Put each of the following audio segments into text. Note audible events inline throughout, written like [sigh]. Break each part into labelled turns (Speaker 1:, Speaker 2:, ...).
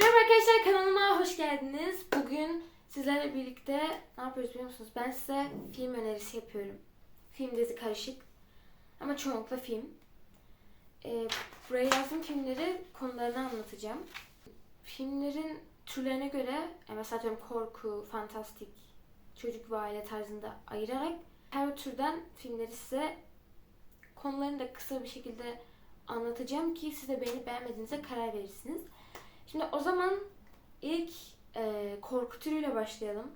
Speaker 1: Merhaba arkadaşlar kanalıma hoş geldiniz. Bugün sizlerle birlikte ne yapıyoruz biliyor musunuz? Ben size film önerisi yapıyorum. Film dizi karışık. Ama çoğunlukla film. Ee, buraya yazdığım filmleri konularını anlatacağım. Filmlerin türlerine göre mesela diyorum korku, fantastik, çocuk ve aile tarzında ayırarak her türden filmleri size konularını da kısa bir şekilde anlatacağım ki siz de beğenip beğenmediğinize karar verirsiniz. Şimdi o zaman ilk e, korku türüyle başlayalım.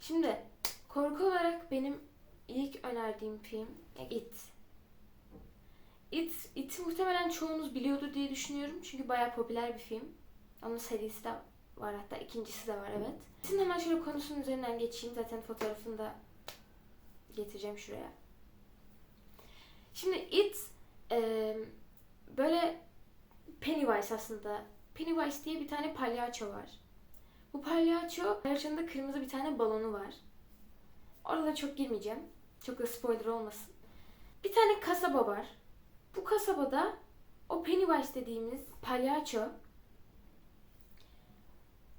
Speaker 1: Şimdi korku olarak benim ilk önerdiğim film It. It, It'i muhtemelen çoğunuz biliyordur diye düşünüyorum. Çünkü bayağı popüler bir film. Onun serisi de var hatta ikincisi de var evet. Şimdi hemen şöyle konusunun üzerinden geçeyim. Zaten fotoğrafını da getireceğim şuraya. Şimdi It e, böyle Pennywise aslında. Pennywise diye bir tane palyaço var. Bu palyaço palyaçonun da kırmızı bir tane balonu var. Orada çok girmeyeceğim. Çok da spoiler olmasın. Bir tane kasaba var. Bu kasabada o Pennywise dediğimiz palyaço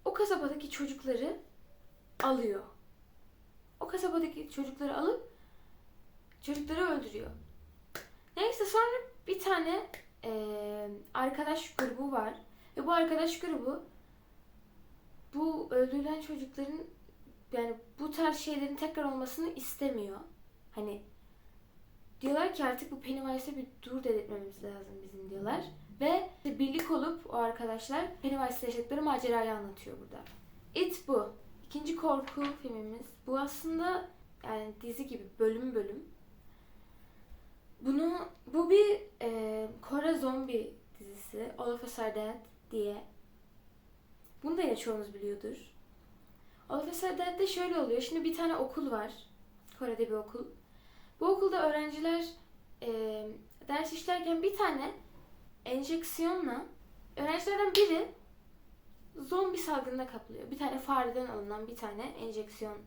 Speaker 1: o kasabadaki çocukları alıyor. O kasabadaki çocukları alıp çocukları öldürüyor. Neyse sonra bir tane eee, arkadaş grubu var. Ve bu arkadaş grubu bu öldürülen çocukların yani bu tarz şeylerin tekrar olmasını istemiyor. Hani diyorlar ki artık bu Pennywise'e bir dur dedirtmemiz lazım bizim diyorlar. Ve birlik olup o arkadaşlar Pennywise'le yaşadıkları macerayı anlatıyor burada. It bu. İkinci korku filmimiz. Bu aslında yani dizi gibi bölüm bölüm. Bunu bu bir e, Kore zombi dizisi All of Us Are Dead diye. Bunu da yine çoğunuz biliyordur. All of Us Are Dead'de şöyle oluyor. Şimdi bir tane okul var. Kore'de bir okul. Bu okulda öğrenciler e, ders işlerken bir tane enjeksiyonla öğrencilerden biri zombi salgınına kapılıyor. Bir tane fareden alınan bir tane enjeksiyonla.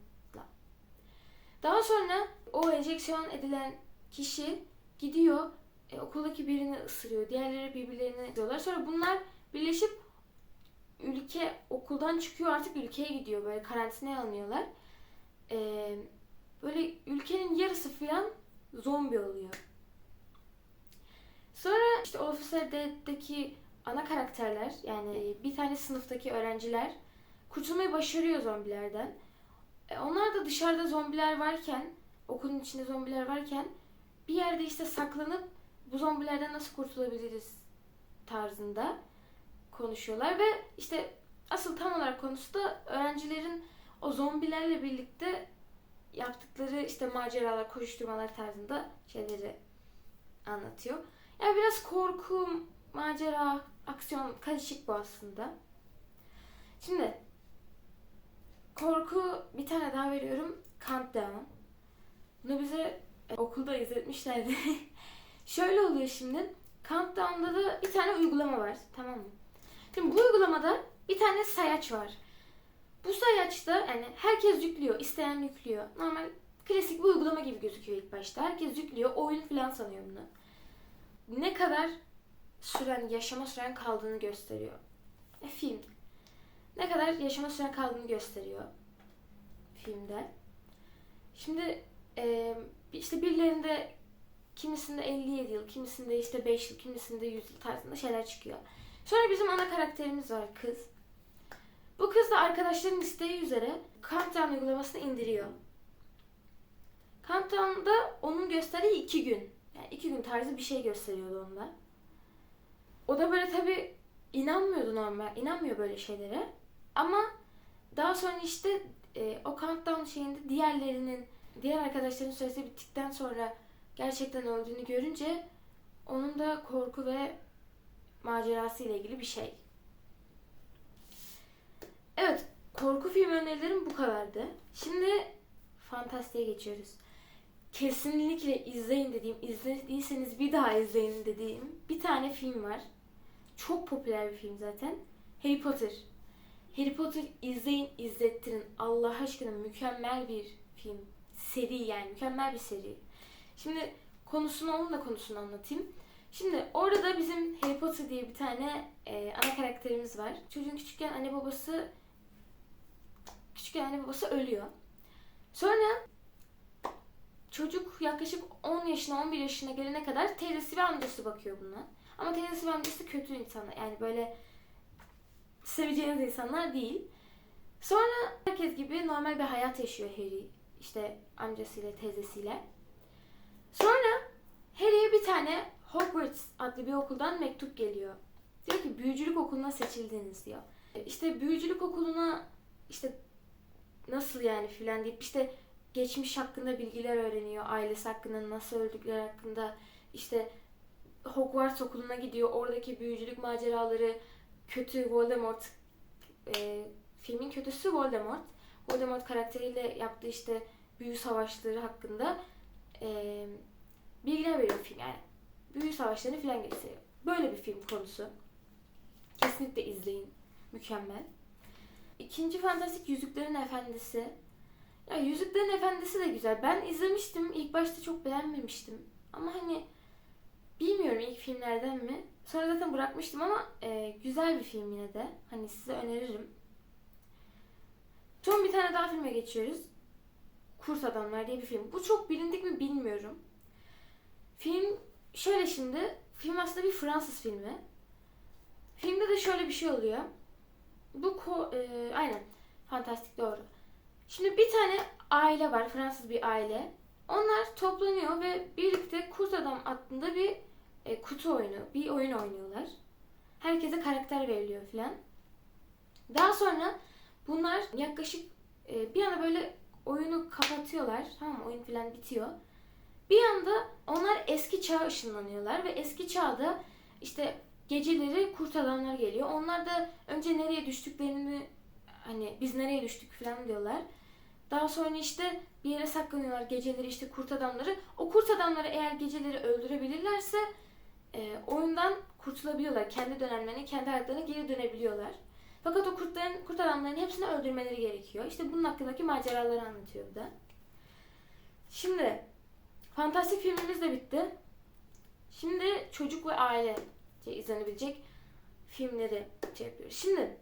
Speaker 1: Daha sonra o enjeksiyon edilen kişi gidiyor e, okuldaki birini ısırıyor. Diğerleri birbirlerini diyorlar. Sonra bunlar birleşip ülke okuldan çıkıyor artık ülkeye gidiyor. Böyle karantinaya alınıyorlar. E, böyle ülkenin yarısı falan zombi oluyor. Sonra işte Officer Dead'deki ana karakterler yani bir tane sınıftaki öğrenciler kurtulmayı başarıyor zombilerden. E, onlar da dışarıda zombiler varken, okulun içinde zombiler varken bir yerde işte saklanıp bu zombilerden nasıl kurtulabiliriz tarzında konuşuyorlar ve işte asıl tam olarak konusu da öğrencilerin o zombilerle birlikte yaptıkları işte maceralar, koşuşturmalar tarzında şeyleri anlatıyor. Yani biraz korku, macera, aksiyon karışık bu aslında. Şimdi korku bir tane daha veriyorum. Countdown. Bunu bize e, okulda izletmişlerdi. [laughs] Şöyle oluyor şimdi. Countdown'da da bir tane uygulama var. Tamam mı? Şimdi bu uygulamada bir tane sayaç var. Bu sayaçta yani herkes yüklüyor. isteyen yüklüyor. Normal klasik bir uygulama gibi gözüküyor ilk başta. Herkes yüklüyor. Oyun falan sanıyor bunu. Ne kadar süren, yaşama süren kaldığını gösteriyor. E, film. Ne kadar yaşama süren kaldığını gösteriyor filmde. Şimdi e, işte birilerinde kimisinde 57 yıl, kimisinde işte 5 yıl, kimisinde 100 yıl tarzında şeyler çıkıyor. Sonra bizim ana karakterimiz var kız. Bu kız da arkadaşların isteği üzere Countdown uygulamasını indiriyor. Countdown'da onun gösterdiği iki gün. Yani iki gün tarzı bir şey gösteriyordu onda. O da böyle tabi inanmıyordu normal. inanmıyor böyle şeylere. Ama daha sonra işte e, o countdown şeyinde diğerlerinin, diğer arkadaşların süresi bittikten sonra gerçekten öldüğünü görünce onun da korku ve macerası ile ilgili bir şey. Evet, korku film önerilerim bu kadardı. Şimdi fantastiğe geçiyoruz. Kesinlikle izleyin dediğim, izlediyseniz bir daha izleyin dediğim bir tane film var. Çok popüler bir film zaten. Harry Potter. Harry Potter izleyin, izlettirin. Allah aşkına mükemmel bir film. Seri yani mükemmel bir seri. Şimdi konusunu onun da konusunu anlatayım. Şimdi orada da bizim Harry Potter diye bir tane e, ana karakterimiz var. Çocuğun küçükken anne babası küçükken anne babası ölüyor. Sonra çocuk yaklaşık 10 yaşına 11 yaşına gelene kadar teyzesi ve amcası bakıyor buna. Ama teyzesi ve amcası kötü insanlar. Yani böyle seveceğiniz insanlar değil. Sonra herkes gibi normal bir hayat yaşıyor Harry. İşte amcasıyla, teyzesiyle. Sonra Harry'e bir tane Hogwarts adlı bir okuldan mektup geliyor. Diyor ki büyücülük okuluna seçildiniz diyor. İşte büyücülük okuluna işte nasıl yani filan deyip işte geçmiş hakkında bilgiler öğreniyor. Ailesi hakkında nasıl öldükleri hakkında işte Hogwarts okuluna gidiyor. Oradaki büyücülük maceraları kötü Voldemort e, filmin kötüsü Voldemort. Voldemort karakteriyle yaptığı işte büyü savaşları hakkında e, bilgiler veriyor film yani. Büyü savaşlarını filan gösteriyor. Böyle bir film konusu. Kesinlikle izleyin. Mükemmel. İkinci fantastik Yüzüklerin Efendisi. Ya Yüzüklerin Efendisi de güzel. Ben izlemiştim. İlk başta çok beğenmemiştim. Ama hani bilmiyorum ilk filmlerden mi. Sonra zaten bırakmıştım ama e, güzel bir film yine de. Hani size öneririm. Son bir tane daha filme geçiyoruz. Kurt Adamlar diye bir film. Bu çok bilindik mi bilmiyorum. Film şöyle şimdi. Film aslında bir Fransız filmi. Filmde de şöyle bir şey oluyor. Bu ko- e, aynen. Fantastik doğru. Şimdi bir tane aile var. Fransız bir aile. Onlar toplanıyor ve birlikte Kurt Adam adında bir e, kutu oyunu, bir oyun oynuyorlar. Herkese karakter veriliyor filan. Daha sonra bunlar yaklaşık e, bir anda böyle oyunu kapatıyorlar. Tamam? Oyun filan bitiyor. Bir anda onlar eski çağa ışınlanıyorlar ve eski çağda işte geceleri kurt adamlar geliyor. Onlar da önce nereye düştüklerini hani biz nereye düştük falan diyorlar. Daha sonra işte bir yere saklanıyorlar geceleri işte kurt adamları. O kurt adamları eğer geceleri öldürebilirlerse e, oyundan kurtulabiliyorlar. Kendi dönemlerine, kendi hayatlarına geri dönebiliyorlar. Fakat o kurtların, kurt adamların hepsini öldürmeleri gerekiyor. İşte bunun hakkındaki maceraları anlatıyor bu da. Şimdi fantastik filmimiz de bitti. Şimdi çocuk ve aile izlenebilecek filmleri şey yapıyoruz. Şimdi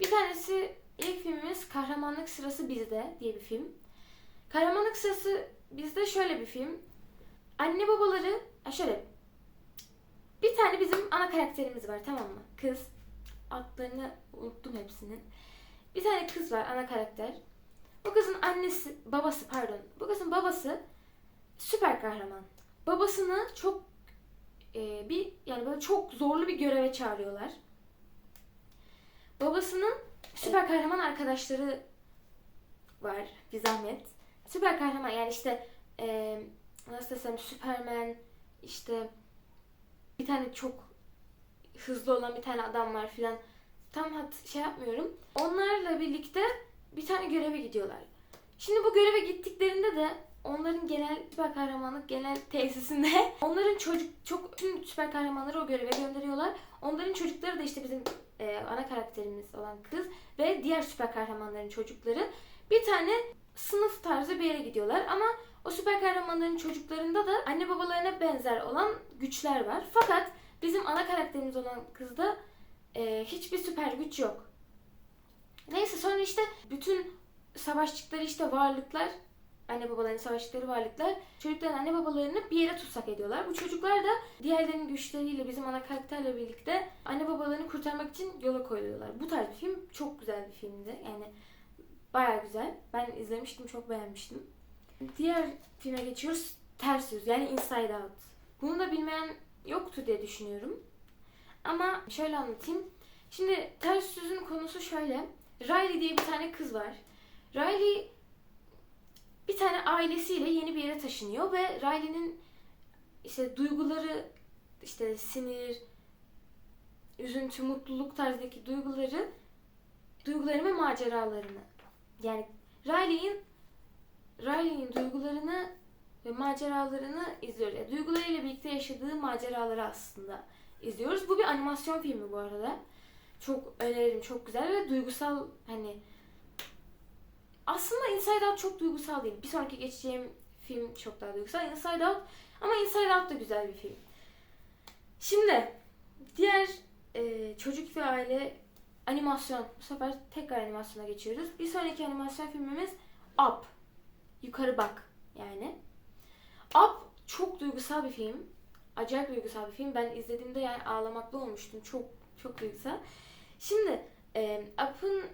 Speaker 1: bir tanesi ilk filmimiz Kahramanlık Sırası Bizde diye bir film. Kahramanlık Sırası Bizde şöyle bir film. Anne babaları şöyle bir tane bizim ana karakterimiz var tamam mı? Kız. Adlarını unuttum hepsinin. Bir tane kız var ana karakter. Bu kızın annesi, babası pardon. Bu kızın babası süper kahraman. Babasını çok e, bir yani böyle çok zorlu bir göreve çağırıyorlar. Babasının süper kahraman arkadaşları var bir zahmet. Süper kahraman yani işte e, nasıl desem Superman işte bir tane çok hızlı olan bir tane adam var filan. Tam hat şey yapmıyorum. Onlarla birlikte bir tane göreve gidiyorlar. Şimdi bu göreve de onların genel süper kahramanlık genel tesisinde [laughs] onların çocuk çok tüm süper kahramanları o göreve gönderiyorlar. Onların çocukları da işte bizim e, ana karakterimiz olan kız ve diğer süper kahramanların çocukları bir tane sınıf tarzı bir yere gidiyorlar ama o süper kahramanların çocuklarında da anne babalarına benzer olan güçler var. Fakat bizim ana karakterimiz olan kızda e, hiçbir süper güç yok. Neyse sonra işte bütün savaştıkları işte varlıklar anne babaların savaştıkları varlıklar çocukların anne babalarını bir yere tutsak ediyorlar. Bu çocuklar da diğerlerinin güçleriyle bizim ana karakterle birlikte anne babalarını kurtarmak için yola koyuluyorlar. Bu tarz bir film çok güzel bir filmdi. Yani baya güzel. Ben izlemiştim çok beğenmiştim. Diğer filme geçiyoruz. Ters Yüz yani Inside Out. Bunu da bilmeyen yoktu diye düşünüyorum. Ama şöyle anlatayım. Şimdi Ters Yüz'ün konusu şöyle. Riley diye bir tane kız var. Riley bir tane ailesiyle yeni bir yere taşınıyor ve Riley'nin işte duyguları işte sinir, üzüntü, mutluluk tarzdaki duyguları duyguları ve maceralarını yani Riley'in Riley'in duygularını ve maceralarını izliyoruz. Yani duygularıyla birlikte yaşadığı maceraları aslında izliyoruz. Bu bir animasyon filmi bu arada. Çok öneririm. Çok güzel ve duygusal hani aslında Inside Out çok duygusal değil. Bir sonraki geçeceğim film çok daha duygusal. Inside Out ama Inside Out da güzel bir film. Şimdi diğer e, çocuk ve aile animasyon. Bu sefer tekrar animasyona geçiyoruz. Bir sonraki animasyon filmimiz Up. Yukarı bak yani. Up çok duygusal bir film. Acayip duygusal bir film. Ben izlediğimde yani ağlamaklı olmuştum. Çok çok duygusal. Şimdi e, Up'ın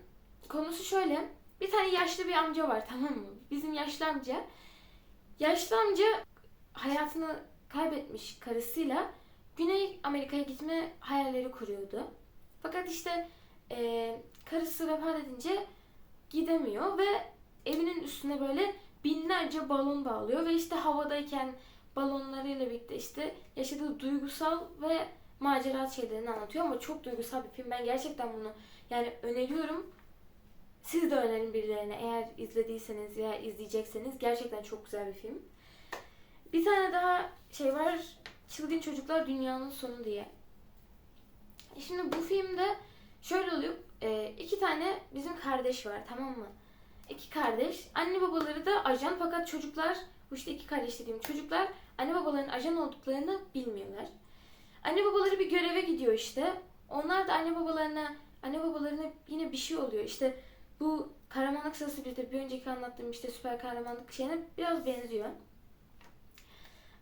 Speaker 1: konusu şöyle. Bir tane yaşlı bir amca var tamam mı? Bizim yaşlı amca. Yaşlı amca hayatını kaybetmiş karısıyla Güney Amerika'ya gitme hayalleri kuruyordu. Fakat işte e, karısı vefat edince gidemiyor ve evinin üstüne böyle binlerce balon bağlıyor ve işte havadayken balonlarıyla birlikte işte yaşadığı duygusal ve macera şeylerini anlatıyor ama çok duygusal bir film. Ben gerçekten bunu yani öneriyorum. Siz de önerin birilerine eğer izlediyseniz ya izleyecekseniz gerçekten çok güzel bir film. Bir tane daha şey var. Çılgın Çocuklar Dünyanın Sonu diye. E Şimdi bu filmde şöyle oluyor. e, iki tane bizim kardeş var tamam mı? İki kardeş. Anne babaları da ajan fakat çocuklar bu işte iki kardeş dediğim çocuklar anne babaların ajan olduklarını bilmiyorlar. Anne babaları bir göreve gidiyor işte. Onlar da anne babalarına anne babalarına yine bir şey oluyor. İşte bu kahramanlık sırası bir de bir önceki anlattığım işte süper kahramanlık şeyine biraz benziyor.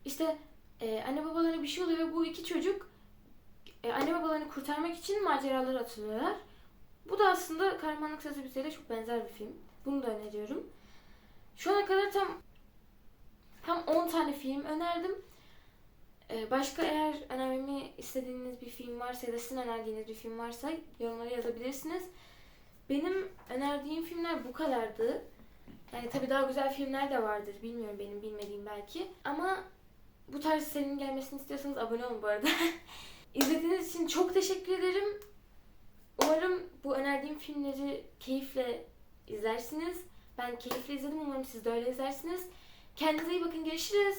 Speaker 1: İşte e, anne babalarına bir şey oluyor ve bu iki çocuk e, anne babalarını kurtarmak için maceralara atılıyorlar. Bu da aslında kahramanlık sırası bir çok benzer bir film. Bunu da öneriyorum. Şu ana kadar tam tam 10 tane film önerdim. Ee, başka eğer önermemi istediğiniz bir film varsa ya da sizin önerdiğiniz bir film varsa yorumlara yazabilirsiniz. Benim önerdiğim filmler bu kadardı. Yani tabii daha güzel filmler de vardır. Bilmiyorum benim bilmediğim belki. Ama bu tarz serinin gelmesini istiyorsanız abone olun bu arada. [laughs] İzlediğiniz için çok teşekkür ederim. Umarım bu önerdiğim filmleri keyifle izlersiniz. Ben keyifle izledim. Umarım siz de öyle izlersiniz. Kendinize iyi bakın. Görüşürüz.